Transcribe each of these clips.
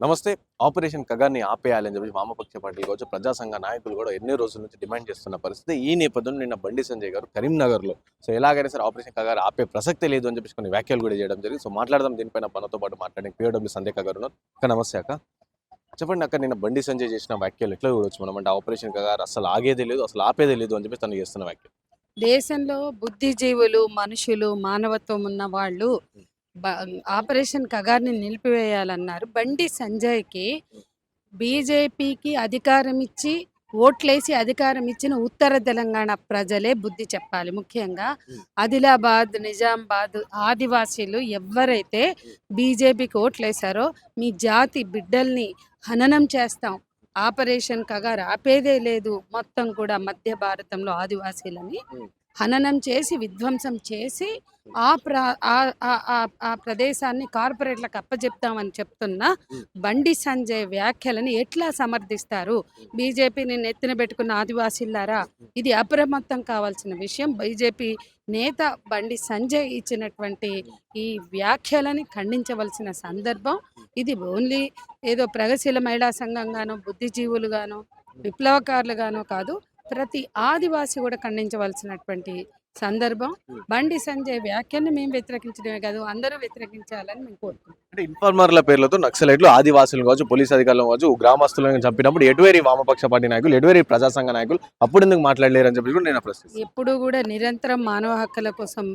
నమస్తే ఆపరేషన్ కగాన్ని ఆపేయాలని చెప్పి వామపక్ష పార్టీలు కావచ్చు ప్రజా సంఘ నాయకులు కూడా ఎన్నో రోజుల నుంచి డిమాండ్ చేస్తున్న పరిస్థితి ఈ నేపథ్యంలో నిన్న బండి సంజయ్ గారు కరీంనగర్లో. సో ఎలాగైనా సరే ఆపరేషన్ కగారు ఆపే ప్రసక్తే లేదు అని చెప్పి కొన్ని వ్యాఖ్యలు కూడా చేయడం జరిగింది. సో మాట్లాడదాం దీనిపైన మనతో పాటు మాట్లాడే పిఓడబ్ల్యూ సందేహ గారు ఉన్నారు. అక్క నమస్తే అక్క. చెప్పండి అక్క నిన్న బండి సంజయ్ చేసిన వ్యాఖ్యలు ఎట్లా చూడొచ్చు మనం? అంటే ఆపరేషన్ కగారు అసలు ఆగేదే లేదు అసలు ఆపేదే లేదు అని చెప్పి తను చేస్తున్న వ్యాఖ్యలు. దేశంలో బుద్ధిజీవులు మనుషులు మానవత్వం ఉన్న వాళ్ళు ఆపరేషన్ కగార్ని నిలిపివేయాలన్నారు. బండి సంజయ్కి బీజేపీకి అధికారం ఇచ్చి ఓట్లేసి అధికారం ఇచ్చిన ఉత్తర తెలంగాణ ప్రజలే బుద్ధి చెప్పాలి. ముఖ్యంగా ఆదిలాబాద్ నిజామాబాద్ ఆదివాసీలు ఎవరైతే బీజేపీకి ఓట్లేశారో మీ జాతి బిడ్డల్ని హననం చేస్తాం. ఆపరేషన్ కగారు ఆపేదే లేదు. మొత్తం కూడా మధ్య భారతంలో ఆదివాసీలని. హననం చేసి విధ్వంసం చేసి ఆ ప్రా ఆ- ప్రదేశాన్ని కార్పొరేట్లకు అప్పచెప్తామని చెప్తున్న. బండి సంజయ్ వ్యాఖ్యలని ఎట్లా సమర్థిస్తారు? బీజేపీని నెత్తిన పెట్టుకున్న ఆదివాసీలారా ఇది అప్రమత్తం కావాల్సిన విషయం. బీజేపీ నేత బండి సంజయ్ ఇచ్చినటువంటి ఈ వ్యాఖ్యలని ఖండించవలసిన సందర్భం. ఇది ఓన్లీ ఏదో ప్రగతిశీల మహిళా సంఘంగానో బుద్ధిజీవులుగానో విప్లవకారులుగానో కాదు. ప్రతి ఆదివాసి కూడా ఖండించవలసినటువంటి సందర్భం. బండి సంజయ్ వ్యాఖ్యల్ని మేము వ్యతిరేకించడమే కాదు అందరూ వ్యతిరేకించాలని మేము కోరుకుంటున్నాం. అంటే ఇన్ఫార్మర్ల పేర్లతో నక్సలైట్లు ఆదివాసులు కావచ్చు పోలీస్ అధికారులు కావచ్చు గ్రామస్తులను చంపినప్పుడు ఎటువేరి వామపక్ష పార్టీ నాయకులు ఎటువేరి ప్రజా సంఘ నాయకులు అప్పుడు ఎందుకు మాట్లాడలేరు అని చెప్పి కూడా నేను ప్రశ్నిస్తాను ఎప్పుడు కూడా నిరంతరం మానవ హక్కుల కోసం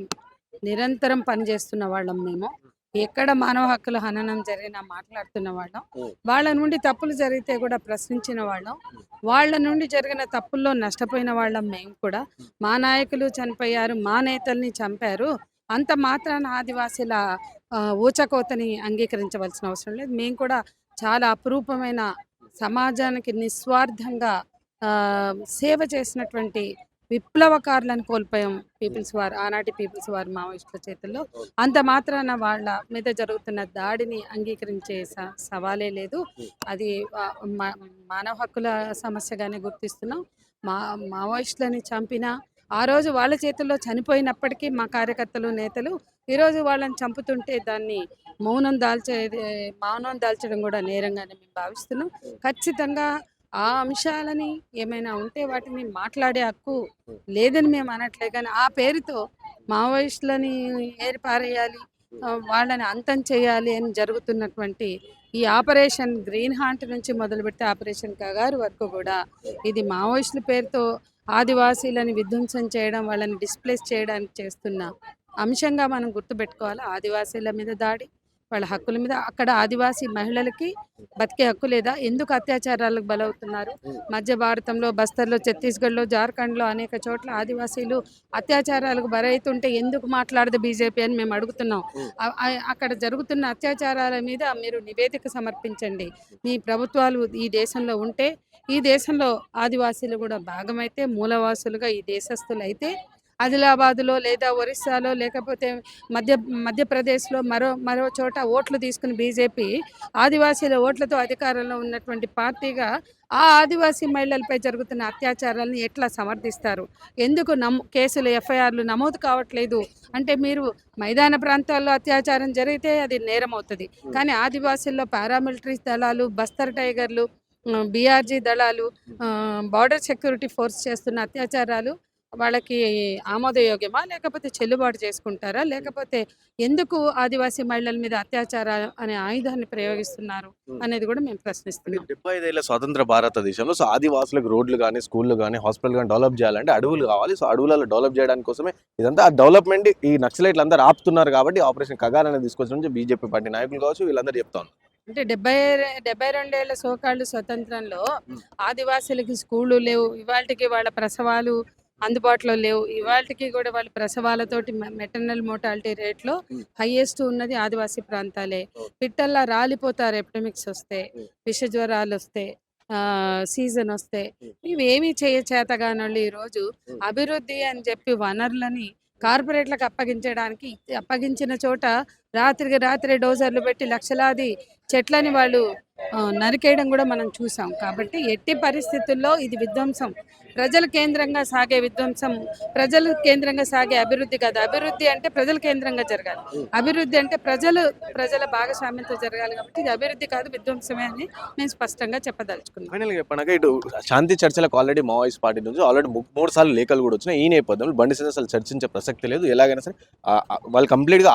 నిరంతరం పనిచేస్తున్న వాళ్ళం మేము. ఎక్కడ మానవ హక్కుల హననం జరిగినా మాట్లాడుతున్న వాళ్ళం. వాళ్ళ నుండి తప్పులు జరిగితే కూడా ప్రశ్నించిన వాళ్ళం. వాళ్ళ నుండి జరిగిన తప్పుల్లో నష్టపోయిన వాళ్ళం మేము కూడా. మా నాయకులు చనిపోయారు మా నేతల్ని చంపారు. అంత మాత్రాన ఆదివాసీల ఊచకోతని అంగీకరించవలసిన అవసరం లేదు. మేము కూడా చాలా అపురూపమైన సమాజానికి నిస్వార్థంగా సేవ చేసినటువంటి విప్లవకారులను కోల్పోయాం పీపుల్స్ వార్ ఆనాటి పీపుల్స్ వార్ మావోయిస్టుల చేతుల్లో. అంత మాత్రాన వాళ్ళ మీద జరుగుతున్న దాడిని అంగీకరించే స- సవాలే లేదు. అది మా- మానవ హక్కుల సమస్యగానే గుర్తిస్తున్నాం. మా మావోయిస్టులని చంపిన ఆ రోజు వాళ్ళ చేతుల్లో చనిపోయినప్పటికీ మా కార్యకర్తలు నేతలు ఈరోజు వాళ్ళని చంపుతుంటే దాన్ని మౌనం దాల్చే మౌనం దాల్చడం కూడా నేరంగానే మేము భావిస్తున్నాం. ఖచ్చితంగా ఆ అంశాలని ఏమైనా ఉంటే వాటిని మాట్లాడే హక్కు లేదని మేము అనట్లే. కానీ ఆ పేరుతో మావోయిస్టులని ఏరిపారేయాలి వాళ్ళని అంతం చేయాలి అని జరుగుతున్నటువంటి ఈ ఆపరేషన్ గ్రీన్ హాంట్ నుంచి మొదలుపెట్టి ఆపరేషన్ కగారు వరకు కూడా ఇది మావోయిస్టుల పేరుతో ఆదివాసీలని విధ్వంసం చేయడం వాళ్ళని డిస్ప్లేస్ చేయడానికి చేస్తున్న అంశంగా మనం గుర్తుపెట్టుకోవాలి. ఆదివాసీల మీద దాడి వాళ్ళ హక్కుల మీద అక్కడ ఆదివాసీ మహిళలకి బతికే హక్కు లేదా? ఎందుకు అత్యాచారాలకు బలవుతున్నారు? మధ్య భారతంలో బస్తర్లో ఛత్తీస్గఢ్లో జార్ఖండ్లో అనేక చోట్ల ఆదివాసీలు అత్యాచారాలకు బరైతుంటే ఎందుకు మాట్లాడదు బీజేపీ అని మేము అడుగుతున్నాం. అక్కడ జరుగుతున్న అత్యాచారాల మీద మీరు నివేదిక సమర్పించండి. మీ ప్రభుత్వాలు ఈ దేశంలో ఉంటే ఈ దేశంలో ఆదివాసీలు కూడా భాగమైతే మూలవాసులుగా ఈ దేశస్తులు అయితే ఆదిలాబాద్లో లేదా ఒరిస్సాలో లేకపోతే మధ్య మధ్యప్రదేశ్లో మరో మరో చోట ఓట్లు తీసుకుని బీజేపీ ఆదివాసీల ఓట్లతో అధికారంలో ఉన్నటువంటి పార్టీగా ఆ ఆదివాసీ మహిళలపై జరుగుతున్న అత్యాచారాలను ఎట్లా సమర్థిస్తారు? ఎందుకు నమో కేసులు ఎఫ్ఐఆర్లు నమోదు కావట్లేదు? అంటే మీరు మైదాన ప్రాంతాల్లో అత్యాచారం జరిగితే అది నేరం అవుతుంది కానీ ఆదివాసీల్లో పారామిలిటరీ దళాలు బస్తర్ టైగర్లు బీఆర్జీ దళాలు బార్డర్ సెక్యూరిటీ ఫోర్స్ చేస్తున్న అత్యాచారాలు వాళ్ళకి ఆమోదయోగ్యమా? లేకపోతే చెల్లుబాటు చేసుకుంటారా? లేకపోతే ఎందుకు ఆదివాసీ మహిళల మీద అత్యాచార అనే ఆయుధాన్ని ప్రయోగిస్తున్నారు అనేది కూడా మేము ప్రశ్నిస్తున్నాం. డెబ్బై ఐదేళ్ళ స్వతంత్ర భారతదేశంలో సో ఆదివాసులకు రోడ్లు కానీ స్కూళ్ళు కానీ హాస్పిటల్ కానీ డెవలప్ చేయాలంటే అడవులు కావాలి. సో అడవులలో డెవలప్ చేయడానికి కోసమే ఇదంతా ఆ డెవలప్మెంట్ ఈ నక్సలైట్లు అందరూ ఆపుతున్నారు కాబట్టి ఆపరేషన్ కగార్ అనేది తీసుకొచ్చిన నుంచి బీజేపీ పార్టీ నాయకులు కావచ్చు వీళ్ళందరూ చెప్తా ఉన్నారు. అంటే డెబ్బై డెబ్బై రెండేళ్ళ సోకాళ్ళు స్వతంత్రంలో ఆదివాసీలకి స్కూళ్ళు లేవు. ఇవాళకి వాళ్ళ ప్రసవాలు అందుబాటులో లేవు. ఇవాళకి కూడా వాళ్ళ ప్రసవాలతోటి మెటర్నల్ మోటాలిటీ రేట్లో హైయెస్ట్ ఉన్నది ఆదివాసీ ప్రాంతాలే. పిట్టల్లా రాలిపోతారు ఎపిడమిక్స్ వస్తే విష జ్వరాలు వస్తే సీజన్ వస్తే ఇవేమీ చేయ చేతగానోళ్ళు ఈరోజు అభివృద్ధి అని చెప్పి వనరులని కార్పొరేట్లకు అప్పగించడానికి అప్పగించిన చోట రాత్రికి రాత్రి డోజర్లు పెట్టి లక్షలాది చెట్లని వాళ్ళు నరికేయడం కూడా మనం చూసాం. కాబట్టి ఎట్టి పరిస్థితుల్లో ఇది విధ్వంసం. ప్రజల కేంద్రంగా సాగే విధ్వంసం. ప్రజల కేంద్రంగా సాగే అభివృద్ధి కాదు. అభివృద్ధి అంటే ప్రజల కేంద్రంగా జరగాలి. అభివృద్ధి అంటే ప్రజలు ప్రజల భాగస్వామ్యంతో జరగాలి కాబట్టి ఇది అభివృద్ధి కాదు విధ్వంసమే అని నేను స్పష్టంగా చెప్పదలుచుకున్నాం ఇటు శాంతి చర్చలకు ఆల్రెడీ మావోయిస్ట్ పార్టీ నుంచి ఆల్రెడీ మూడు సార్లు లేఖలు కూడా వచ్చినాయి. ఈ నేపథ్యంలో బండి సంజయ్ అసలు చర్చించే ప్రసక్తి లేదు. ఎలాగైనా సరే వాళ్ళు కంప్లీట్గా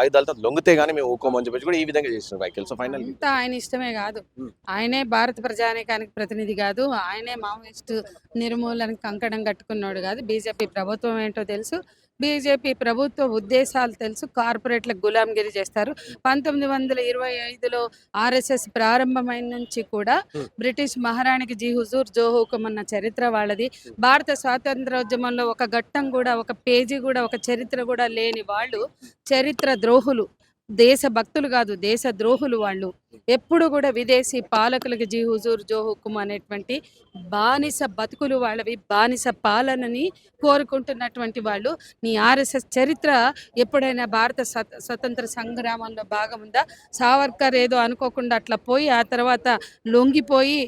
ఆయుధాలతో లొంగితే గానీ మేము ఊకోమని చెప్పేసి కూడా ఈ విధంగా చేసిన వ్యాఖ్యలు సో ఫైనల్ అంతా ఆయన ఇష్టమే కాదు. ఆయనే భారత ప్రజానీకానికి ప్రతినిధి కాదు. ఆయనే మావోయిస్టు నిర్మూలనకు కంకణం కట్టుకున్నాడు కాదు. బీజేపీ ప్రభుత్వం ఏంటో తెలుసు. బీజేపీ ప్రభుత్వ ఉద్దేశాలు తెలుసు. కార్పొరేట్లకు గులాంగిరి చేస్తారు. పంతొమ్మిది వందల ఇరవై ఐదులో ఆర్ఎస్ఎస్ ప్రారంభమైన నుంచి కూడా. బ్రిటిష్ మహారాణికి జీ హుజూర్ జో హుకుం అన్న చరిత్ర వాళ్ళది. భారత స్వాతంత్రోద్యమంలో ఒక ఘట్టం కూడా ఒక పేజీ కూడా ఒక చరిత్ర కూడా లేని వాళ్ళు చరిత్ర ద్రోహులు. దేశ భక్తులు కాదు దేశ ద్రోహులు వాళ్ళు. ఎప్పుడు కూడా విదేశీ పాలకులకి జీ హుజూర్ జో హుకుమ్ అనేటువంటి బానిస బతుకులు వాళ్ళవి బానిస పాలనని కోరుకుంటున్నటువంటి వాళ్ళు. నీ ఆర్ఎస్ఎస్ చరిత్ర ఎప్పుడైనా భారత స్వతంత్ర సంగ్రామంలో భాగం ఉందా? సావర్కర్ ఏదో అనుకోకుండా అట్లా పోయి ఆ తర్వాత లొంగిపోయి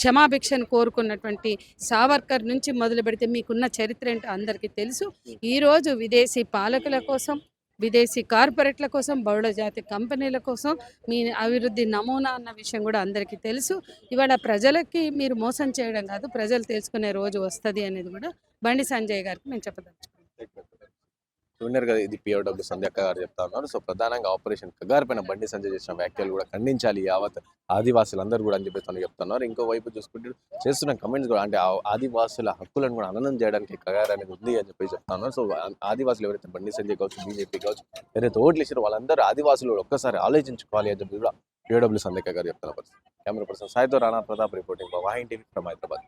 క్షమాభిక్షను కోరుకున్నటువంటి సావర్కర్ నుంచి మొదలు పెడితే మీకున్న చరిత్ర ఏంటో అందరికీ తెలుసు. ఈరోజు విదేశీ పాలకుల కోసం విదేశీ కార్పొరేట్ల కోసం బహుళ జాతి కంపెనీల కోసం మీ అభివృద్ధి నమూనా అన్న విషయం కూడా అందరికీ తెలుసు. ఇవాళ ప్రజలకి మీరు మోసం చేయడం కాదు ప్రజలు తెలుసుకునే రోజు వస్తుంది అనేది కూడా బండి సంజయ్ గారికి మేము చెప్పదలుచుకున్నాం. జూనియర్ కదా ఇది పిఓడబ్ల్యూ సంధ్యక్క గారు చెప్తా ఉన్నారు. సో ప్రధానంగా ఆపరేషన్ కగార్ పైన బండి సంజయ్ చేసిన వ్యాఖ్యలు కూడా ఖండించాలి. యావత్ ఆదివాసులందరూ కూడా అని చెప్పి తను చెప్తున్నారు. ఇంకో వైపు చూసుకుంటే చేస్తున్న కమెంట్స్ కూడా అంటే ఆదివాసుల హక్కులను కూడా అననం చేయడానికి కగార్ అనేది ఉంది అని చెప్పి చెప్తున్నారు సో ఆ- ఆదివాసులు ఎవరైతే బండి సంజయ్ కావచ్చు బీజేపీ కావచ్చు ఎవరైతే ఓట్లు ఇచ్చారో వాళ్ళందరూ ఆదివాసులు కూడా ఒక్కసారి ఆలోచించుకోవాలి అని చెప్పి కూడా పిఓడబ్ల్యూ సంధ్యక్క గారు చెప్తున్న పరిస్థితి. Camera person సాయితో Rana Pratap reporting. Vahin TV from Hyderabad.